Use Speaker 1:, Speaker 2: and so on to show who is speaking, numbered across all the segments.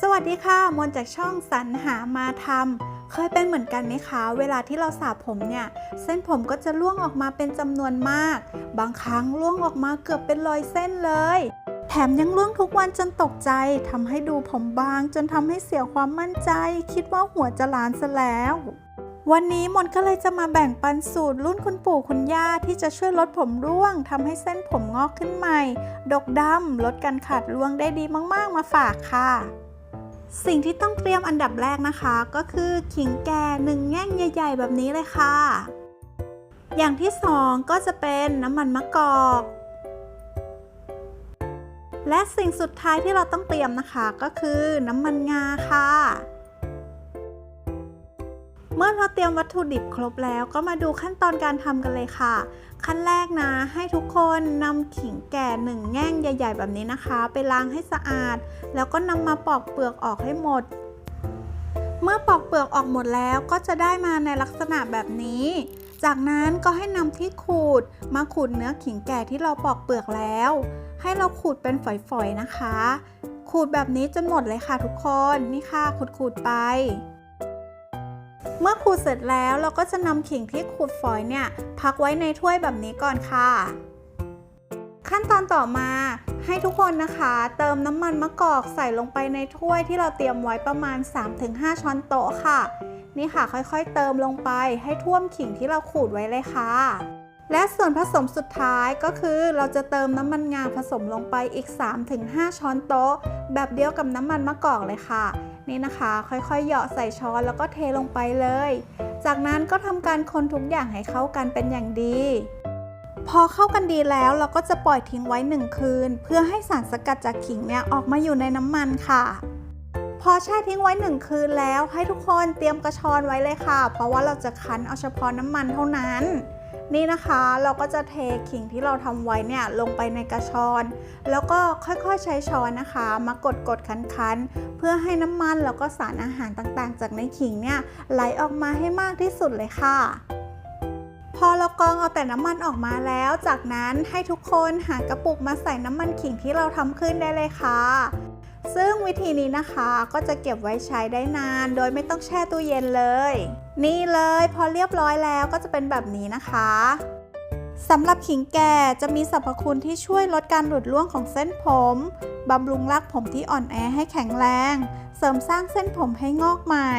Speaker 1: สวัสดีค่ะ มนจากช่องสรรหามาทำเคยเป็นเหมือนกันไหมคะ เวลาที่เราสระผมเนี่ย เส้นผมก็จะร่วงออกมาเป็นจำนวนมาก บางครั้งร่วงออกมาเกือบเป็นรอยเส้นเลย แถมยังร่วงทุกวันจนตกใจทำให้ดูผมบาง จนทำให้เสียความมั่นใจ คิดว่าหัวจะล้านซะแล้ววันนี้มนก็เลยจะมาแบ่งปันสูตรรุ่นคุณปู่คุณย่าที่จะช่วยลดผมร่วงทำให้เส้นผมงอกขึ้นใหม่ ดกดำลดการขาดร่วงได้ดีมาก ๆ มาฝากค่ะ สิ่งที่ต้องเตรียมอันดับแรกนะคะ ก็คือขิงแก่หนึ่งแง่งใหญ่ ๆ แบบนี้เลยค่ะ อย่างที่สองก็จะเป็นน้ำมันมะกอก และสิ่งสุดท้ายที่เราต้องเตรียมนะคะก็คือน้ำมันงาค่ะ เมื่อเราเตรียมวัตถุดิบครบแล้วก็มาดูขั้นตอนการทำกันเลยค่ะ ขั้นแรกนะ ให้ทุกคนนำขิงแก่หนึ่งแง่งใหญ่ ๆ แบบนี้นะคะ ไปล้างให้สะอาด แล้วก็นำมาปอกเปลือกออกให้หมด เมื่อปอกเปลือกออกหมดแล้วก็จะได้มาในลักษณะแบบนี้ จากนั้นก็ให้นำที่ขูดมาขูดเนื้อขิงแก่ที่เราปอกเปลือกแล้ว ให้เราขูดเป็นฝอยๆนะคะ ขูดแบบนี้จนหมดเลยค่ะทุกคน นี่ค่ะขูดๆไป เมื่อขูดเสร็จแล้วเราก็จะนำขิงที่ขูดฝอยเนี่ยพักไว้ในถ้วยแบบนี้ก่อนค่ะ ขั้นตอนต่อมาให้ทุกคนนะคะ เติมน้ำมันมะกอกใส่ลงไปในถ้วยที่เราเตรียมไว้ประมาณ 3-5 ช้อนโต๊ะค่ะ นี่ค่ะค่อยๆเติมลงไปให้ท่วมขิงที่เราขูดไว้เลยค่ะ และส่วนผสมสุดท้ายก็คือเราจะเติมน้ำมันงาผสมลงไปอีก 3-5 ช้อนโต๊ะ แบบเดียวกับน้ำมันมะกอกเลยค่ะ นี่นะคะ ค่อยๆ เหยาะใส่ช้อนแล้วก็เทลงไปเลย จากนั้นก็ทำการคนทุกอย่างให้เข้ากันเป็นอย่างดี พอเข้ากันดีแล้วเราก็จะปล่อยทิ้งไว้หนึ่งคืน เพื่อให้สารสกัดจากขิงเนี่ยออกมาอยู่ในน้ำมันค่ะพอแช่ทิ้งไว้หนึ่งคืนแล้วให้ทุกคนเตรียมกระชอนไว้เลยค่ะ เพราะว่าเราจะคั้นเอาเฉพาะน้ำมันเท่านั้น นี่นะคะเราก็จะเทขิงที่เราทำไว้เนี่ยลงไปในกระชอน แล้วก็ค่อยๆใช้ช้อนนะคะ มากดกดคันคันๆ เพื่อให้น้ำมันแล้วก็สารอาหารต่างๆ จากในขิงเนี่ยไหลออกมาให้มากที่สุดเลยค่ะ พอเรากรองเอาแต่น้ำมันออกมาแล้ว จากนั้นให้ทุกคนหากระปุกมาใส่น้ำมันขิงที่เราทำขึ้นได้เลยค่ะซึ่งวิธีนี้นะคะก็จะเก็บไว้ใช้ได้นาน โดยไม่ต้องแช่ตู้เย็นเลย นี่เลยพอเรียบร้อยแล้วก็จะเป็นแบบนี้นะคะสำหรับขิงแก่จะมีสรรพคุณที่ช่วยลดการหลุดร่วงของเส้นผมบำรุงรากผมที่อ่อนแอให้แข็งแรง เสริมสร้างเส้นผมให้งอกใหม่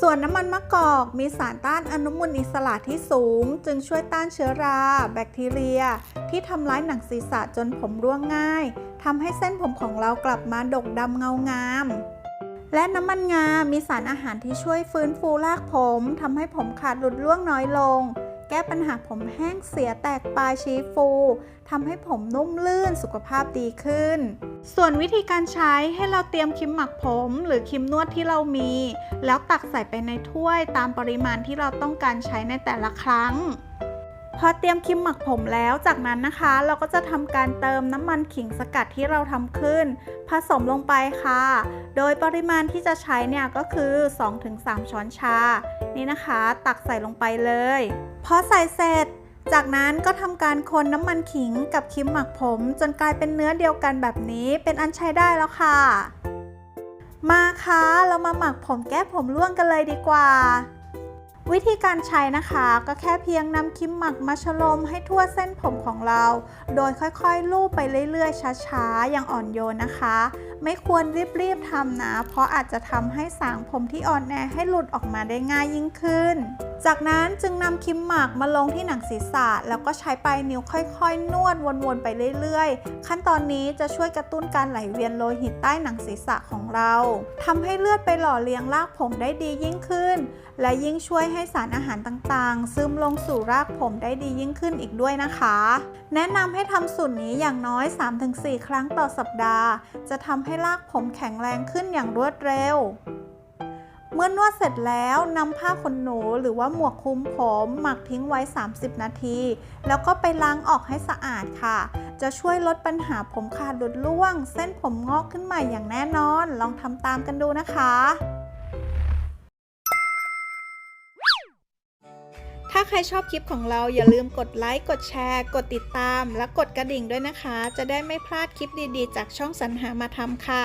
Speaker 1: ส่วนน้ำมันมะกอกมีสารต้านอนุมูลอิสระที่สูง จึงช่วยต้านเชื้อรา แบคทีเรีย ที่ทำร้ายหนังศีรษะจนผมร่วงง่ายทำให้เส้นผมของเรากลับมาดกดำเงางาม และน้ำมันงา มีสารอาหารที่ช่วยฟื้นฟูรากผมทำให้ผมขาดหลุดร่วงน้อยลง แก้ปัญหาผมแห้งเสียแตกปลายชี้ฟูทำให้ผมนุ่มลื่นสุขภาพดีขึ้น ส่วนวิธีการใช้ให้เราเตรียมครีมหมักผม หรือครีมนวดที่เรามี แล้วตักใส่ไปในถ้วยตามปริมาณที่เราต้องการใช้ในแต่ละครั้ง พอเตรียมครีมหมักผมแล้ว จากนั้นนะคะ เราก็จะทำการเติมน้ำมันขิงสกัดที่เราทำขึ้น ผสมลงไปค่ะ โดยปริมาณที่จะใช้เนี่ยก็คือ 2-3 ช้อนชา นี่นะคะ ตักใส่ลงไปเลย พอใส่เสร็จ จากนั้นก็ทำการคนน้ำมันขิงกับครีมหมักผม จนกลายเป็นเนื้อเดียวกันแบบนี้เป็นอันใช้ได้แล้วค่ะ มาคะเรามาหมักผมแก้ผมร่วงกันเลยดีกว่า วิธีการใช้นะคะก็แค่เพียงนำคิมหมักมาชโลมให้ทั่วเส้นผมของเรา โดยค่อยๆลูบไปเรื่อยๆช้าๆ อย่างอ่อนโยนนะคะไม่ควรรีบๆทำนะ เพราะอาจจะทำให้สางผมที่อ่อนแอให้หลุดออกมาได้ง่ายยิ่งขึ้น จากนั้นจึงนำครีมหมักมาลงที่หนังศีรษะ แล้วก็ใช้ปลายนิ้วค่อยๆ นวดวนๆไปเรื่อยๆ ขั้นตอนนี้จะช่วยกระตุ้นการไหลเวียนโลหิตใต้หนังศีรษะของเราทำให้เลือดไปหล่อเลี้ยงรากผมได้ดียิ่งขึ้น และยิ่งช่วยให้สารอาหารต่างๆ ซึมลงสู่รากผมได้ดียิ่งขึ้นอีกด้วยนะคะ แนะนำให้ทำสูตรนี้อย่างน้อย 3-4 ครั้งต่อสัปดาห์ จะทำให้รากผมแข็งแรงขึ้นอย่างรวดเร็ว เมื่อนวดเสร็จแล้วนำผ้าขนหนูหรือว่าหมวกคลุมผมหมักทิ้งไว้ 30 นาที แล้วก็ไปล้างออกให้สะอาดค่ะ จะช่วยลดปัญหาผมขาดหลุดร่วง เส้นผมงอกขึ้นใหม่อย่างแน่นอน ลองทำตามกันดูนะคะ ถ้าใครชอบคลิปของเราอย่าลืมกดไลค์กดแชร์ กดติดตาม และกดกระดิ่งด้วยนะคะ จะได้ไม่พลาดคลิปดีๆ จากช่องสรรหามาทำค่ะ